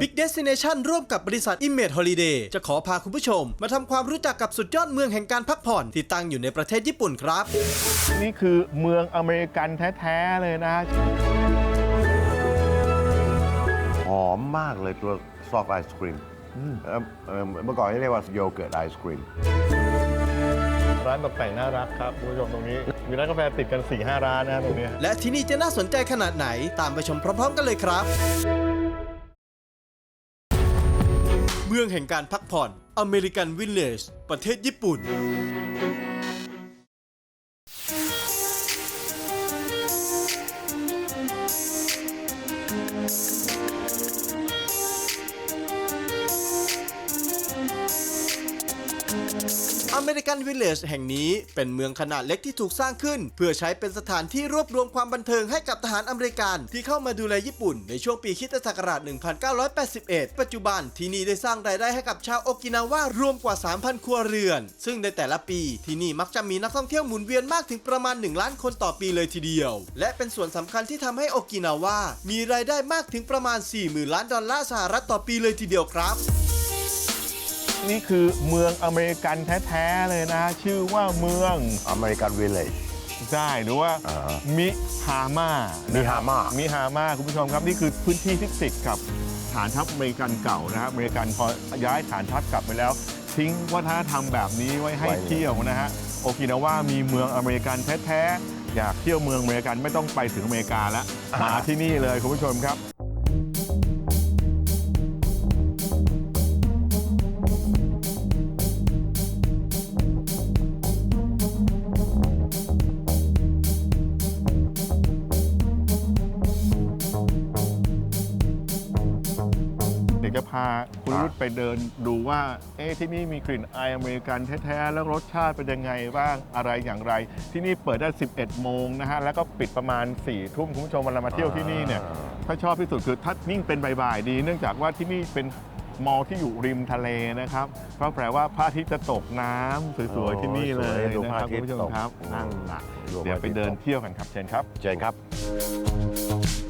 Big Destination ร่วมกับบริษัท Image Holiday จะขอพาคุณผู้ชม มาทำความรู้จักกับสุดยอดเมืองแห่งการพักผ่อนที่ตั้งอยู่ในประเทศญี่ปุ่นครับ นี่คือเมืองอเมริกันแท้ ๆ เลยนะ หอมมากเลยตัวซอฟต์ไอศครีมเอ่อเอ่อเมื่อก่อนเรียกว่าโยเกิร์ตไอศครีม ร้านตกแต่งน่ารักครับคุณผู้ชมตรงนี้ มีร้านกาแฟติดกัน4-5หร้านนะตรงนี้ และที่นี่จะน่าสนใจขนาดไหนตามไปชมพร้อม ๆ กันเลยครับ มืองแห่งการพักผ่อนอเมริกันวิลเลจประเทศญี่ปุ่น อเมริกันวิลเลจแห่งนี้เป็นเมืองขนาดเล็กที่ถูกสร้างขึ้น เพื่อใช้เป็นสถานที่รวบรวมความบันเทิงให้กับทหารอเมริกัน ที่เข้ามาดูแลญี่ปุ่นในช่วงปีคิตศักราช 1981 ปัจจุบันที่นี่ได้สร้างรายได้ให้กับชาวโอกินาวารวมกว่า 3,000 ครัวเรือน ซึ่งในแต่ละปีที่นี่มักจะมีนักท่องเที่ยวหมุนเวียนมากถึงประมาณ 1 ล้านคนต่อปีเลยทีเดียว และเป็นส่วนสำคัญที่ทำให้โอกินาวามีรายได้มากถึงประมาณ 40,000 ล้านดอลลาร์สหรัฐต่อปีเลยทีเดียวครับ นี่คือเมืองอเมริกันแท้ๆเลยนะ ชื่อว่าเมืองอเมริกันวิลเลจได้หรือว่าอ่ามิฮาม่ามิมิฮาม่ามิฮาม่าคุณผู้ชมครับ นี่คือพื้นที่ที่ติดกับฐานทัพอเมริกันเก่านะครับอเมริกันพอย้ายฐานทัพกลับไปแล้ว ทิ้งวัฒนธรรมแบบนี้ไว้ให้เที่ยวนะฮะโอกินาวามีเมืองอเมริกันแท้ๆอยากเที่ยวเมืองอเมริกันไม่ต้องไปถึงอเมริกาแล้วมาที่นี่เลยคุณผู้ชมครับ จะพาคุณรุดไปเดินดูว่า เอ๊ะที่นี่มีกลิ่นอายอเมริกันแท้ๆ แล้วรสชาติเป็นยังไงบ้างอะไรอย่างไร ที่นี่เปิดได้ 11 โมงนะฮะ แล้วก็ปิดประมาณ4ทุ่มคุณผู้ชมเวลามาเที่ยวที่นี่เนี่ยถ้าชอบที่สุดคือถ้านิ่งเป็นบ่ายๆดี เนื่องจากว่าที่นี่เป็นมอลล์ที่อยู่ริมทะเลนะครับเพราะแปลว่าพระอาทิตย์จะตกน้ำสวยๆที่นี่เลยดูนะพคระรับอาทิคุตณย์ผู้ชมตกครับนั่นล่ะดูพระเดี๋ยวไปเดินอาทิตย์ตกเที่ยวกันครับเชิญครับ เชิญครับ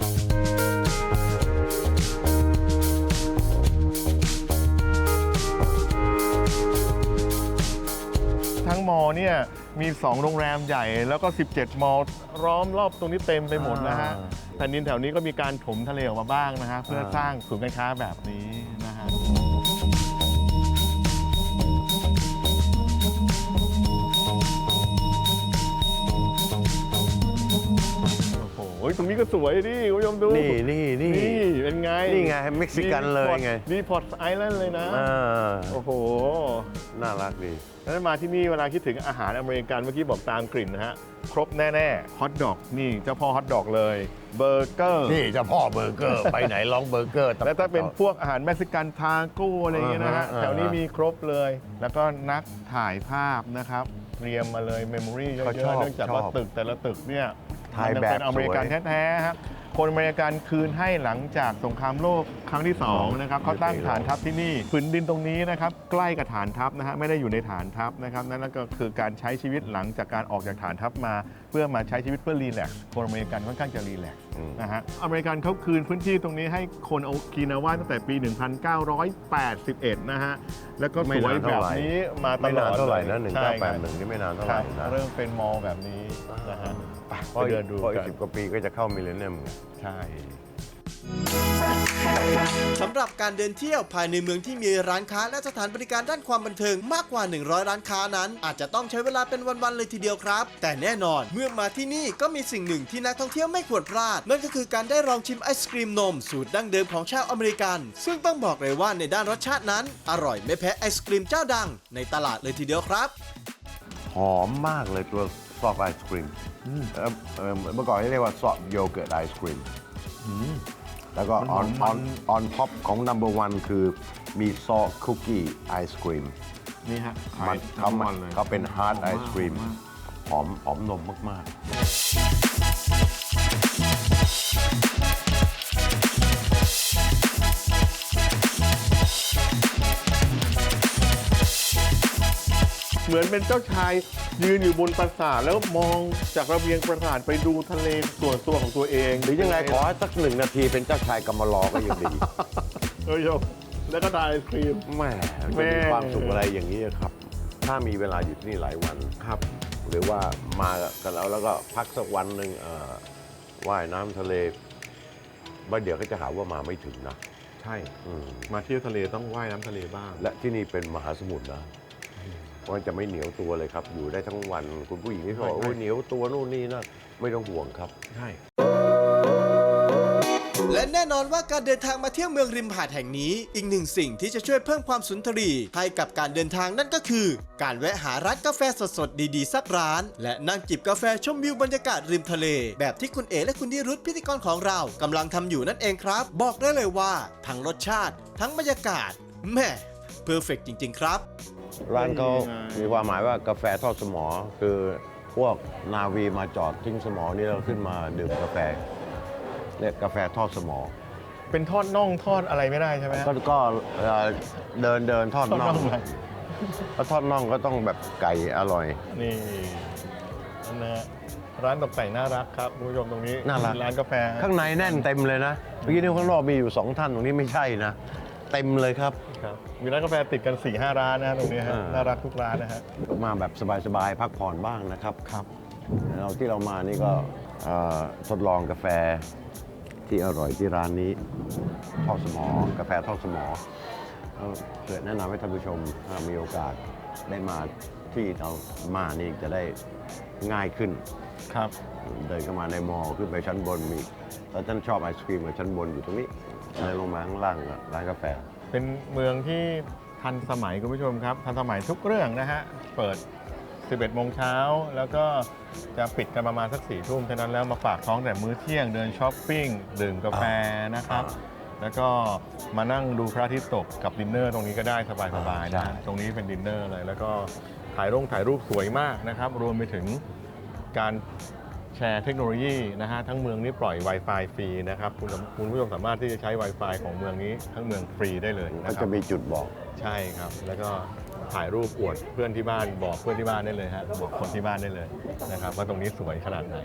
ทั้งมอเนี่ยมี 2 โรงแรมใหญ่แล้วก็ 17 มอล้อมรอบตรงนี้เต็มไปหมดนะฮะอ่า แผ่นดินแถวนี้ก็มีการถมทะเลออกมาบ้างนะฮะเพื่ออ่าสร้างศูนย์การค้าแบบนี้ ตรงนี้ก็สวยดิคุณผู้ชมดูนี่นี่นี่นี่เป็นไงนี่ไงเม็กซิกันเลยไงดีพอร์ตไอแลนด์เลยนะอ่าโอ้โห น่ารักดีแล้วมาที่นี่เวลาคิดถึงอาหารอเมริกันเมื่อกี้บอกตามกลิ่นนะฮะครบแน่ๆฮอทดอกนี่เจ้าพ่อฮอทดอกเลยเบอร์เกอร์นี่เจ้าพ่อเบอร์เกอร์ไปไหนร้องเบอร์เกอร์และถ้าเป็นพวกอาหารเม็กซิกันทาโก้อะไรอย่างเงี้ยนะฮะอ่าฮะแถวนี้อ่าฮะมีครบเลย แล้วก็นักถ่ายภาพนะครับเตรียมมาเลยเมมโมรีเยเขาชออะบๆเนื่องจากว่าชอบตึกแต่ละตึกเนี่ย ถ่ายมันแบบเป็นอเมริกันสวยแท้ๆครับคนอเมริกันคืนให้หลังจากสงครามโลกครั้งที่สองนะครับเขาตั้งฐานทัพที่นี่ผืนดินตรงนี้นะครับใกล้กับฐานทัพนะฮะไม่ได้อยู่ในฐานทัพนะครับนั่นก็คือการใช้ชีวิตหลังจากการออกจากฐานทัพมา เพื่อมาใช้ชีวิตเพื่อรีแลกซ์คนอเมริกันค่อนข้างจะรีแลกซ์อืมนะฮะอเมริกันเขาคืนพื้นที่ตรงนี้ให้คนโอกินาวาตั้งแต่ปี 1981 นะฮะแล้วก็สวยแบบนี้มาตไม่ลนาอนดเท่าไหร่นะลยหนึ่งใช่เก้าคแปรัดบหนึ่งนี่ไม่นานเท่าไหใช่ร่นะเริ่มเป็นมอลล์แบบนี้นะฮะ ไปเดินดูพออีกักนสิบกว่าปีก็จะเข้ามิเลเนียมไงใช่ สำหรับการเดินเที่ยวภายในเมืองที่มีร้านค้าและสถานบริการด้านความบันเทิงมากกว่า 100 ร้านค้านั้น อาจจะต้องใช้เวลาเป็นวันๆเลยทีเดียวครับ แต่แน่นอนเมื่อมาที่นี่ก็มีสิ่งหนึ่งที่นักท่องเที่ยวไม่ควรพลาด นั่นก็คือการได้ลองชิมไอศครีมนม สูตรดั้งเดิมของชาวอเมริกัน ซึ่งต้องบอกเลยว่าในด้านรสชาตินั้น อร่อยไม่แพ้ไอศครีมเจ้าดัง ในตลาดเลยทีเดียวครับ หอมมากเลยตัว ซอฟต์ไอศครีมเอ่อเอ่อเมื่อก่อนเรียกว่าซอฟต์โยเกิร์ตไอศครีมแล้วก็มัน on หอม on on top ของ number one คือมีซอสคุกกี้ไอศครีมนี่ฮะมันเขามันเขาเป็นฮาร์ดไอศครีมหอมหอมนมมากเมือนเป็นเจ้าชายยืนอยู่บนปราสาทแล้วมองจากระเบียงปราสาทไปดูทะเลส่วนตัวของตัวเองๆหรือยังไงขอให้สักหนึ่งนาทีเป็นเจ้าชายกำมะลอก็ยังดีเอ้ยโยมแล้วก็ทานไอศครีม แหม่จะแม่มีความสุขอะไรอย่างนี้ครับ ถ้ามีเวลาอยู่ที่นี่หลายวันครับ หรือว่ามากันแล้วแล้วก็พักสักวันหนึ่งเอ่อว่ายน้ำทะเลบ่เดี๋ยวก็จะหาว่ามาไม่ถึงนะใช่ อืมมาเที่ยวทะเลต้องว่ายน้ำทะเลบ้าง และที่นี่เป็นมหาสมุทรนะ มันจะไม่เหนียวตัวเลยครับ อยู่ได้ทั้งวันคุณผู้หญิงที่บอกไม่โอ้ยเหนียวตัวนู่นนี่นั่นไม่ต้องห่วงครับ ใช่ และแน่นอนว่าการเดินทางมาเที่ยวเมืองริมหาดแห่งนี้ อีกหนึ่งสิ่งที่จะช่วยเพิ่มความสุนทรีให้กับการเดินทางนั่นก็คือ การแวะหาร้านกาแฟสดๆ ดีๆ สักร้าน และนั่งจิบกาแฟชมวิวบรรยากาศริมทะเล แบบที่คุณเอและคุณนิรุธพิธีกรของเรากำลังทำอยู่นั่นเองครับ บอกได้เลยว่า ทั้งรสชาติ ทั้งบรรยากาศแม่เพอร์เฟกจริง ๆ ครับ ร้านเขาไงมีความหมายว่ากาแฟทอดสมอ คือพวกนาวีมาจอดทิ้งสมอนี่เราขึ้นมาดื่มกาแฟเรียกกาแฟทอดสมอ เป็นทอดน่องทอดอะไรไม่ได้ใช่ไหมฮะก็ก็เอ่อเดินเดินทอดทอดน่น่อองงอะไรถ้าทอดน่องก็ต้องแบบไก่อร่อย นี่นั่นนะฮะร้านตกแต่งน่ารักครับคุณผู้ชมตรงนี้น่ารักร้านกาแฟ ข้างในแน่นเต็มเลยนะเมื่อกี้นี่ข้างนอกมีอยู่สองท่านตรงนี้ไม่ใช่นะ เต็มเลยครับ ครับมีร้านกาแฟติดกัน4ี่ห้าร้านนะฮะตรงนี้ฮะอ่า น่ารักทุกร้านนะฮะ มาแบบสบายๆ พักผ่อนบ้างนะครับ ครับ เราที่เรามานี่ก็เอ่อทดลองกาแฟที่อร่อยที่ร้านนี้ทอดสมอกาแฟทอดสมอก็เกิดแนะนำให้ท่านผู้ชมถ้ามีโอกาสได้มาที่เรามานี่จะได้ง่ายขึ้น ครับ เดินเข้ามาในมอลล์ขึ้นไปชั้นบนมี ถ้าท่านชอบไอศครีมกับชั้นบนอยู่ตรงนี้เดินลงมาข้างล่างก็ร้านกาแฟ เป็นเมืองที่ทันสมัยคุณผู้ชมครับ ทันสมัยทุกเรื่องนะฮะ เปิด 11โมงเช้า แล้วก็จะปิดกันประมาณสักสี่ทุ่มฉะนั้นแล้วมาฝากท้องแต่มื้อเที่ยงเดินช้อปปิ้งดื่มกาแฟนะครับ อ่าแล้วก็มานั่งดูพระอาทิตย์ตกกับดินเนอร์ตรงนี้ก็ได้สบายๆใช่นะตรงนี้เป็นดินเนอร์เลยแล้วก็ถ่ายรูปถ่ายรูปสวยมากนะครับ รวมไปถึงการ แชร์เทคโนโลยีนะฮะทั้งเมืองนี้ปล่อย Wi-Fi ฟรีนะครับคุณสามคุณผู้ชมสามารถที่จะใช้ Wi-Fi ของเมืองนี้ทั้งเมืองฟรีได้เลยนะเขาครัจะบมีจุดบอกใช่ใช่ครับ แล้วก็ถ่ายรูปอวดเพื่อนที่บ้านบอกเพื่อนที่บ้านได้เลยฮะบอกคนที่บ้านได้เลยนะครับว่าตรงนี้สวยขนาดไหน